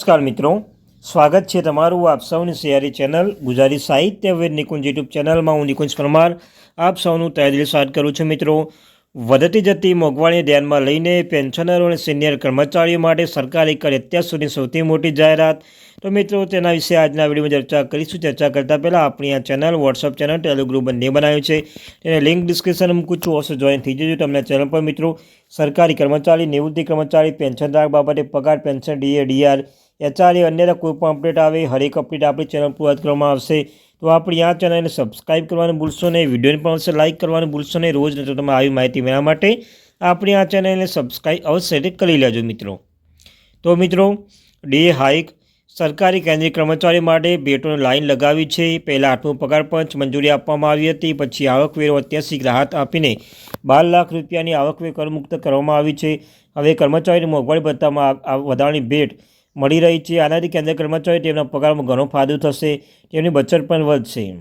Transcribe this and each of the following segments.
નમસ્કાર મિત્રો. સ્વાગત છે તમારું આપ સૌની સિયારી ચેનલ ગુજરાતી સાહિત્ય વેદ નિકુંજ યુટ્યુબ ચેનલમાં હું નિકુંજ પરમાર. આપ સૌનું તહેદિલ સ્વાગત કરું છું મિત્રો. વધતી જતી મોંઘવારીને ધ્યાનમાં લઈને પેન્શનરો અને સિનિયર કર્મચારીઓ માટે સરકારે કરી અત્યાર સુધી સૌથી મોટી જાહેરાત. તો મિત્રો, તેના વિશે આજના વિડીયોમાં ચર્ચા કરીશું. ચર્ચા કરતાં પહેલાં આપણી આ ચેનલ વોટ્સઅપ ચેનલ ટેલિગ્રુપ બંને બનાવ્યું છે. તેને લિંક ડિસ્ક્રિપ્શન મૂકું છું. ઓછો જોઈન થઈ જજો તમને ચેનલ પર મિત્રો. સરકારી કર્મચારી, નિવૃત્તિ કર્મચારી, પેન્શનધારક બાબતે પગાર, પેન્શન ડીએ ડીઆર એચઆરએ અન્ય કોઈ પણ અપડેટ આવે, હરેક અપડેટ આપણી ચેનલ પર કરવામાં આવશે. તો આપણી આ ચેનલને સબસ્ક્રાઇબ કરવાનું ભૂલશો નહીં, વિડીયોને પણ અવશ્ય લાઇક કરવાનું ભૂલશો નહીં. રોજ તો તમે આવી માહિતી મેળવવા માટે આપણી આ ચેનલને સબસ્ક્રાઇબ અવશ્ય કરી લેજો મિત્રો. તો મિત્રો, ડે હાઇક સરકારી કેન્દ્રીય કર્મચારી માટે ભેટોની લાઇન લગાવી છે. પહેલાં આઠમું પગાર પંચ મંજૂરી આપવામાં આવી હતી, પછી આવકવેરો અત્યાસિક રાહત આપીને બાર લાખ રૂપિયાની આવકવેર કરમુક્ત કરવામાં આવી છે. હવે કર્મચારીની મોંઘવારી ભથ્થામાં વધારાની ભેટ મળી રહી છે. આનાથી કેન્દ્ર કર્મચારી તેમના પગારમાં ઘણો ફાયદો થશે. તેમની બચત પણ વધશે.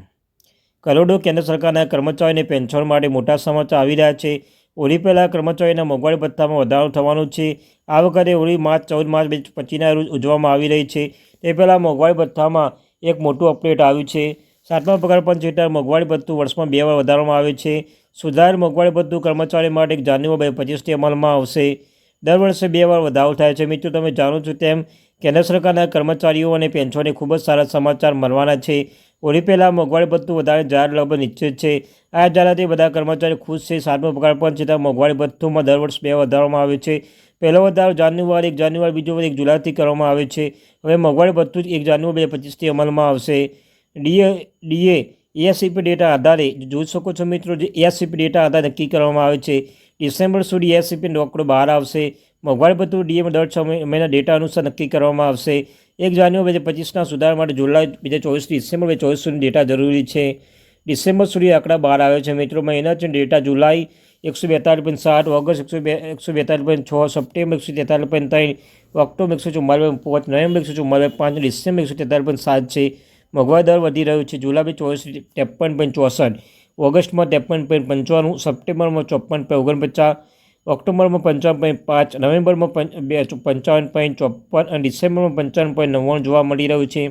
કરોડો કેન્દ્ર સરકારના કર્મચારીને પેન્શન માટે મોટા સમાચાર આવી રહ્યા છે. હોળી પહેલાં કર્મચારીના મોંઘવારી ભથ્થામાં વધારો થવાનો છે. આ વખતે હોળી માર્ચ ચૌદ માર્ચ બે પચીસના રોજ ઉજવવામાં આવી રહી છે. તે પહેલાં મોંઘવારી ભથ્થામાં એક મોટું અપડેટ આવ્યું છે. સાતમા પગાર પંચ હેઠળ મોંઘવારી ભથ્થું વર્ષમાં બે વાર વધારવામાં આવે છે. સુધારેલ મોંઘવારી ભથ્થું કર્મચારી માટે એક જાન્યુઆરી બે પચીસથી અમલમાં આવશે. દર વર્ષે બે વાર વધારો થાય છે. મિત્રો, તમે જાણો છો તેમ કેન્દ્ર સરકારના કર્મચારીઓ અને પેન્શનને ખૂબ જ સારા સમાચાર મળવાના છે. હોળી પહેલાં મોંઘવારી ભથ્થું વધારે જાહેર લગભગ નિશ્ચિત છે. આ જાહેરાતથી બધા કર્મચારીઓ ખુશ છે. સાતમો પગાર પણ છતાં મોંઘવારી ભથ્થુમાં દર વર્ષ બે વધારવામાં આવે છે. પહેલો વધારો જાન્યુઆરી, એક જાન્યુઆરી, બીજો એક જુલાઈથી કરવામાં આવે છે. હવે મોંઘવારી ભથ્થું એક જાન્યુઆરી બે પચીસથી અમલમાં આવશે. ડીએ ડીએ એએસસીપી ડેટા આધારે જોઈ શકો છો મિત્રો, જે એએસસીપી ડેટા આધારે નક્કી કરવામાં આવે છે. ડિસેમ્બર સુધી એએસસીપી નોકડો બહાર આવશે. મોંઘવારી ભથ્થું ડીએમ દર છ મહિના ડેટા અનુસાર નક્કી કરવામાં આવશે. એક જાન્યુઆરી બે હજાર પચીસના સુધારા માટે જુલાઈ બે હજાર ચોવીસથી ડિસેમ્બર બે ચોવીસ સુધી ડેટા જરૂરી છે. ડિસેમ્બર સુધી આંકડા બહાર આવ્યો છે મિત્રો. મહિના છે ડેટા જુલાઈ એકસો બેતાલીસ પોઈન્ટ સાત, ઓગસ્ટ એકસો બે, એકસો બેતાલીસ પોઈન્ટ છ, સપ્ટેમ્બર એકસો તેતાલીસ પોઈન્ટ ત્રણ, ઓક્ટોબર એકસો ચુમ્માલીસ પોઈન્ટ પાંચ, નવેમ્બર એકસો ચુમ્માલીસ પાંચ, ડિસેમ્બર એકસો તેતાલીસ પોઈન્ટ સાત છે. મોંઘવારી દર વધી રહ્યો છે. જુલાઈ બે ચોવીસ ત્રેપન પોઈન્ટ ચોસઠ, ઓગસ્ટમાં ત્રેપન પોઈન્ટ પંચાણું, સપ્ટેમ્બરમાં ચોપન પોઈન્ટ ઓગણપચાસ ઓક્ટોબરમાં પંચાવન પોઈન્ટ પાંચ, નવેમ્બરમાં બે પંચાવન પોઈન્ટ ચોપન અને ડિસેમ્બરમાં પંચાવન પોઈન્ટ નવ્વાણું જોવા મળી રહ્યું છે.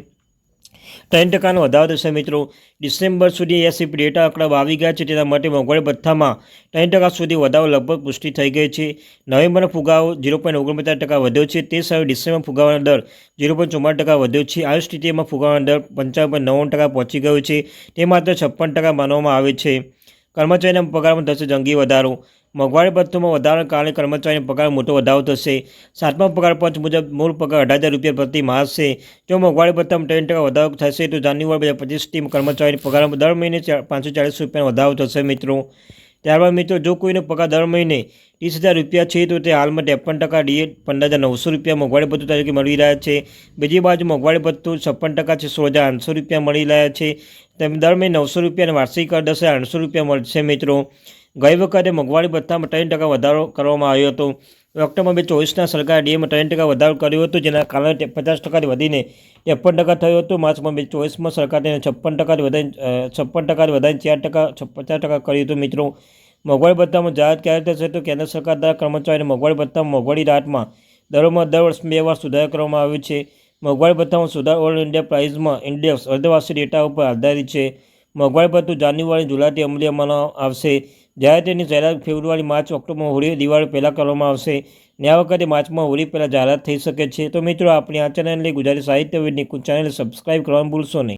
ત્રણ ટકાનો વધારો થશે મિત્રો. ડિસેમ્બર સુધી એસસીપી ડેટા આંકડા આવી ગયા છે, તેના માટે મોંઘવારી ભથ્થામાં ત્રણ ટકા સુધી વધારો લગભગ પુષ્ટિ થઈ ગઈ છે. નવેમ્બરનો ફુગાવો ઝીરો પોઈન્ટ ઓગણપચાસ ટકા વધ્યો છે. તે સમયે ડિસેમ્બર ફુગાવાનો દર ઝીરો પોઈન્ટ ચુમ્માલીસ ટકા વધ્યો છે. આ સ્થિતિમાં ફુગાવાનો દર પંચાવન પોઈન્ટ નવ્વાણું ટકા પહોંચી ગયો છે. તે માત્ર છપ્પન ટકા માનવામાં આવે છે. કર્મચારીના પગારમાં થશે જંગી વધારો. મોંઘવારી ભથ્થુમાં વધારાને કારણે કર્મચારીનો પગાર મોટો વધારો થશે. સાતમા પગાર પંચ મુજબ મૂળ પગાર અઢાર હજાર રૂપિયા પ્રતિ માસ છે. જો મોંઘવારી ભથ્થામાં ત્રણ ટકા વધારો થશે, તો જાન્યુઆરી બે હજાર પચીસથી કર્મચારીની પગારમાં દર મહિને પાંચસો ચાલીસ રૂપિયાનો વધારો થશે મિત્રો. ત્યારબાદ મિત્રો, જો કોઈનો પગાર દર મહિને ત્રીસ હજાર રૂપિયા છે, તો તે હાલમાં ત્રેપન ટકા ડીએ પંદર હજાર નવસો રૂપિયા મોંઘવારી ભથ્થું તરીકે મળી રહ્યા છે. બીજી બાજુ મોંઘવારી ભથ્થું છપ્પન ટકા છે, સોળ હજાર આઠસો રૂપિયા મળી રહ્યા છે. તેમ દર મહિને નવસો રૂપિયા અને વાર્ષિક દસ હજાર આઠસો રૂપિયા મળશે મિત્રો. ગઈ વખતે મોંઘવારી ભથ્થામાં ત્રણ ટકા વધારો કરવામાં આવ્યો હતો. ઓક્ટોબર બે ચોવીસના સરકારે ડીએમાં ત્રણ ટકા વધારો કર્યો હતો, જેના કારણે પચાસ ટકાથી વધીને ત્રેપન ટકા થયો હતો. માર્ચમાં બે ચોવીસમાં સરકારે તેને છપ્પન ટકાથી વધારી છપ્પન ટકાથી વધારીને ચાર ટકા પચાસ ટકા કર્યું હતું. મિત્રો, મોંઘવારી ભથ્થામાં જાહેર ક્યારે થશે તો કેન્દ્ર સરકાર દ્વારા કર્મચારીને મોંઘવારી ભથ્થામાં મોંઘવારી રાહતમાં દરોમાં દર વર્ષ બે વાર સુધારો કરવામાં આવ્યો છે. મોંઘવારી ભથ્થામાં સુધાર ઓલ ઇન્ડિયા પ્રાઇઝમાં ઇન્ડેક્સ અર્ધવાર્ષિક ડેટા ઉપર આધારિત છે. મોંઘવારી ભથ્થું જાન્યુઆરી જુલાઈથી અમલીમાં આવશે. જ્યારે તેની જાહેરાત February, March October Holi Diwali પહેલાં કરવામાં આવશે ને આ વખતે માર્ચમાં હોળી પહેલાં જાહેરાત થઈ શકે છે. તો મિત્રો, આપણી આ ચેનલને ગુજરાતી સાહિત્ય વિદની ચેનલ સબસ્ક્રાઈબ કરવાનું ભૂલશો નહીં.